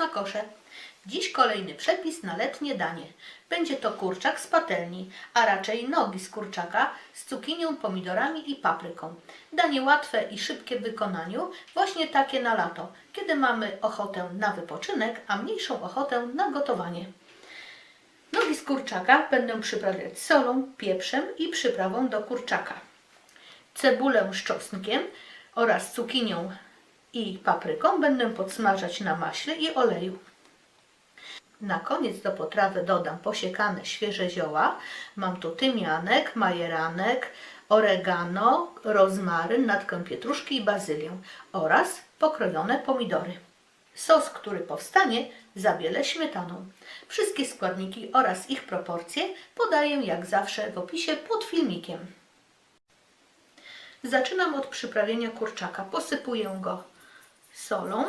smakosze. Dziś kolejny przepis na letnie danie. Będzie to kurczak z patelni, a raczej nogi z kurczaka z cukinią, pomidorami i papryką. Danie łatwe i szybkie w wykonaniu, właśnie takie na lato, kiedy mamy ochotę na wypoczynek, a mniejszą ochotę na gotowanie. Nogi z kurczaka będę przyprawiać solą, pieprzem i przyprawą do kurczaka. Cebulę z czosnkiem oraz cukinią i papryką będę podsmażać na maśle i oleju. Na koniec do potrawy dodam posiekane świeże zioła. Mam tu tymianek, majeranek, oregano, rozmaryn, natkę pietruszki i bazylię oraz pokrojone pomidory. Sos, który powstanie, zabielę śmietaną. Wszystkie składniki oraz ich proporcje podaję jak zawsze w opisie pod filmikiem. Zaczynam od przyprawienia kurczaka. Posypuję go solą,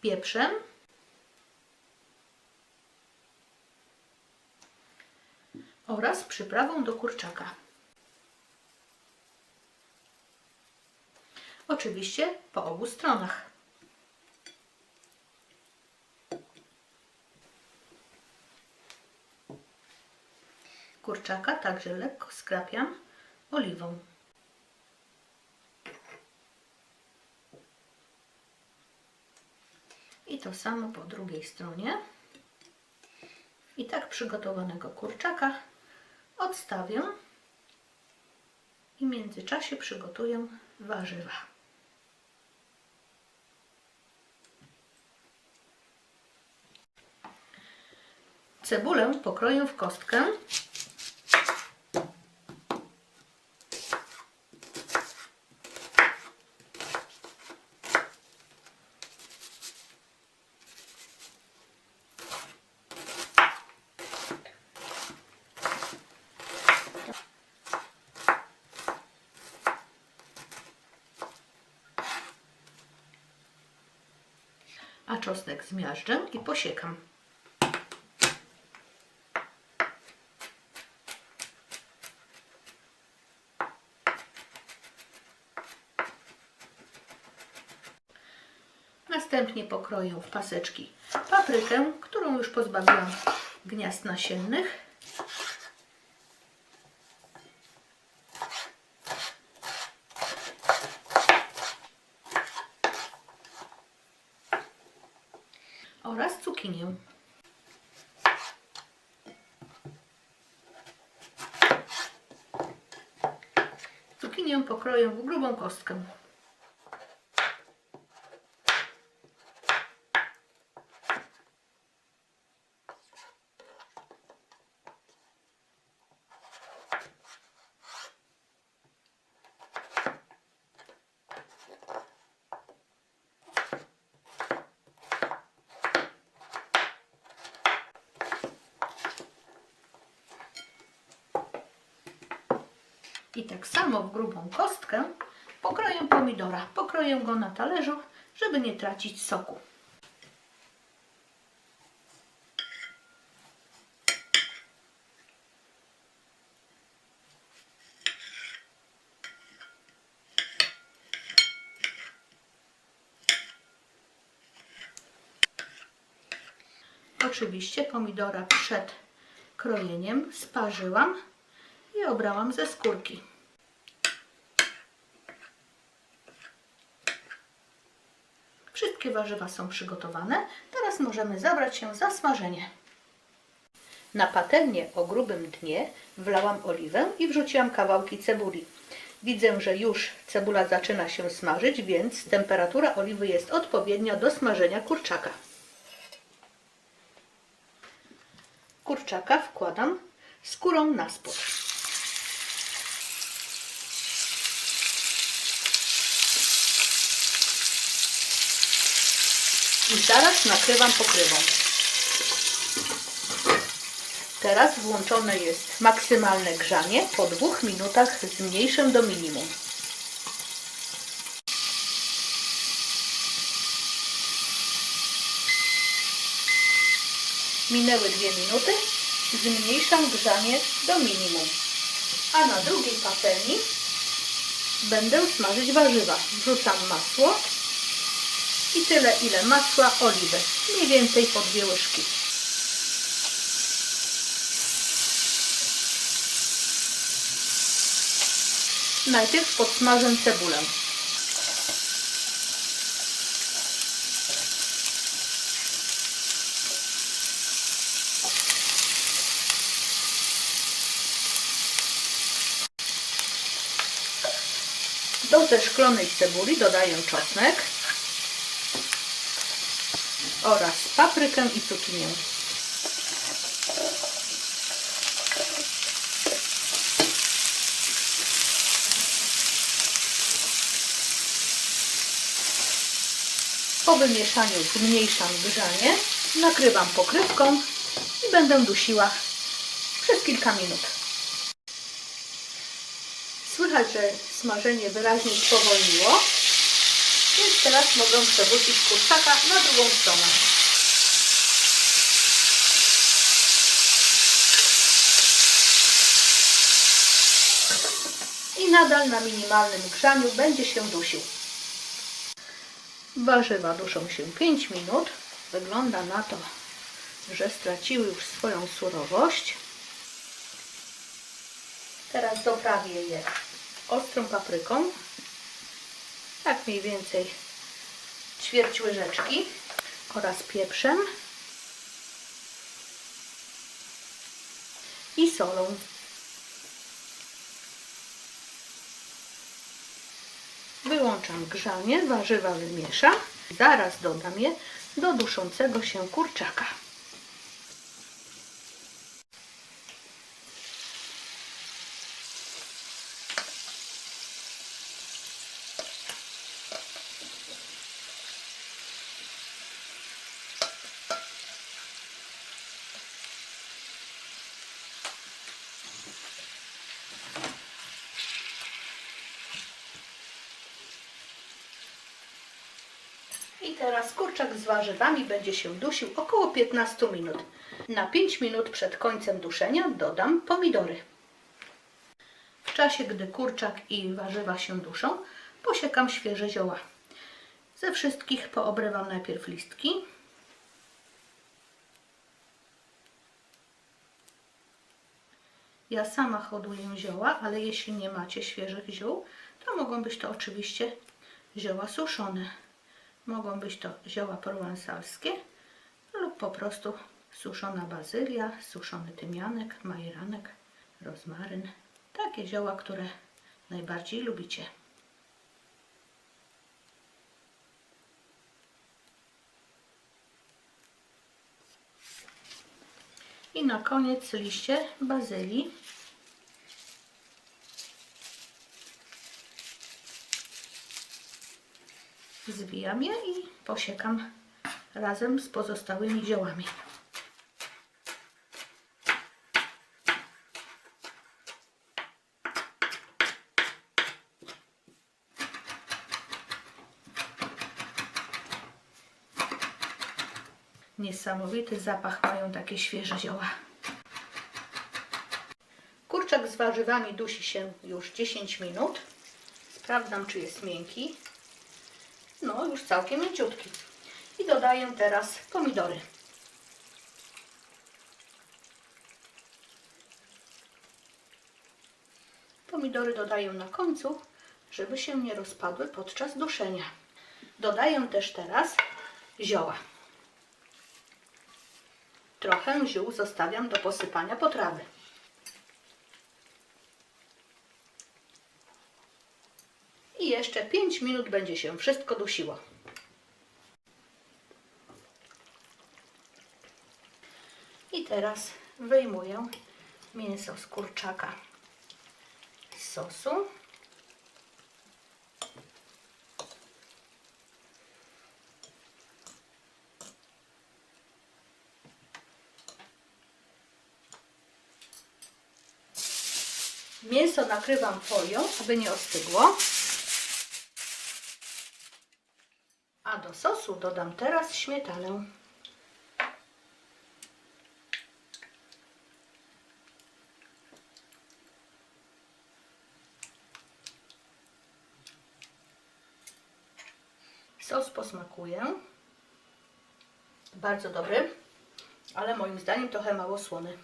pieprzem, oraz przyprawą do kurczaka. Oczywiście po obu stronach. Kurczaka także lekko skrapiam oliwą. I to samo po drugiej stronie. I tak przygotowanego kurczaka odstawię i w międzyczasie przygotuję warzywa. Cebulę pokroję w kostkę. A czosnek zmiażdżę i posiekam. Następnie pokroję w paseczki paprykę, którą już pozbawiłam gniazd nasiennych. Cukinię. Cukinię pokroję w grubą kostkę. I tak samo w grubą kostkę pokroję pomidora. Pokroję go na talerzu, żeby nie tracić soku. Oczywiście pomidora przed krojeniem sparzyłam obrałam ze skórki. Wszystkie warzywa są przygotowane. Teraz możemy zabrać się za smażenie. Na patelnię o grubym dnie wlałam oliwę i wrzuciłam kawałki cebuli. Widzę, że już cebula zaczyna się smażyć, więc temperatura oliwy jest odpowiednia do smażenia kurczaka. Kurczaka wkładam skórą na spód. I zaraz nakrywam pokrywą. Teraz włączone jest maksymalne grzanie. Po dwóch minutach zmniejszę do minimum. Minęły dwie minuty. Zmniejszam grzanie do minimum. A na drugiej patelni będę smażyć warzywa. Wrzucam masło i tyle ile masła, oliwy, mniej więcej po dwie łyżki. Najpierw podsmażę cebulę. Do zeszklonej cebuli dodaję czosnek oraz paprykę i cukinię. Po wymieszaniu zmniejszam grzanie, nakrywam pokrywką i będę dusiła przez kilka minut. Słychać, że smażenie wyraźnie spowolniło, więc teraz mogę przewrócić kurczaka na drugą stronę. I nadal na minimalnym grzaniu będzie się dusił. Warzywa duszą się 5 minut. Wygląda na to, że straciły już swoją surowość. Teraz doprawię je ostrą papryką, tak mniej więcej ćwierć łyżeczki oraz pieprzem i solą. Wyłączam grzanie, warzywa wymieszam. Zaraz dodam je do duszącego się kurczaka. I teraz kurczak z warzywami będzie się dusił około 15 minut. Na 5 minut przed końcem duszenia dodam pomidory. W czasie, gdy kurczak i warzywa się duszą, posiekam świeże zioła. Ze wszystkich poobrywam najpierw listki. Ja sama hoduję zioła, ale jeśli nie macie świeżych ziół, to mogą być to oczywiście zioła suszone. Mogą być to zioła prowansalskie lub po prostu suszona bazylia, suszony tymianek, majeranek, rozmaryn. Takie zioła, które najbardziej lubicie. I na koniec liście bazylii. Zwijam je i posiekam razem z pozostałymi ziołami. Niesamowity zapach mają takie świeże zioła. Kurczak z warzywami dusi się już 10 minut. Sprawdzam, czy jest miękki. No, już całkiem mięciutki. I dodaję teraz pomidory. Pomidory dodaję na końcu, żeby się nie rozpadły podczas duszenia. Dodaję też teraz zioła. Trochę ziół zostawiam do posypania potrawy. I jeszcze 5 minut będzie się wszystko dusiło. I teraz wyjmuję mięso z kurczaka z sosu. Mięso nakrywam folią, aby nie ostygło. Sosu dodam teraz śmietanę. Sos posmakuje. Bardzo dobry, ale moim zdaniem trochę mało słony.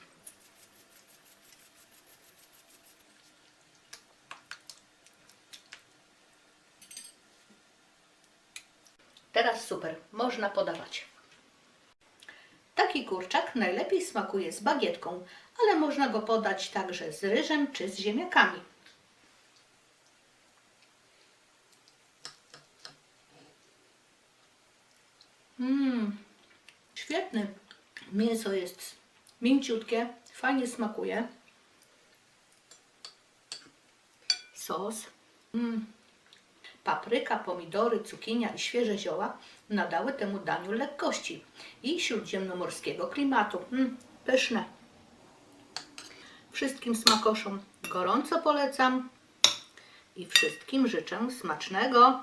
Teraz super, można podawać. Taki kurczak najlepiej smakuje z bagietką, ale można go podać także z ryżem czy z ziemniakami. Mmm, świetny. Mięso jest mięciutkie, fajnie smakuje. Sos. Mm. Papryka, pomidory, cukinia i świeże zioła nadały temu daniu lekkości i śródziemnomorskiego klimatu. Mm, pyszne. Wszystkim smakoszom gorąco polecam i wszystkim życzę smacznego.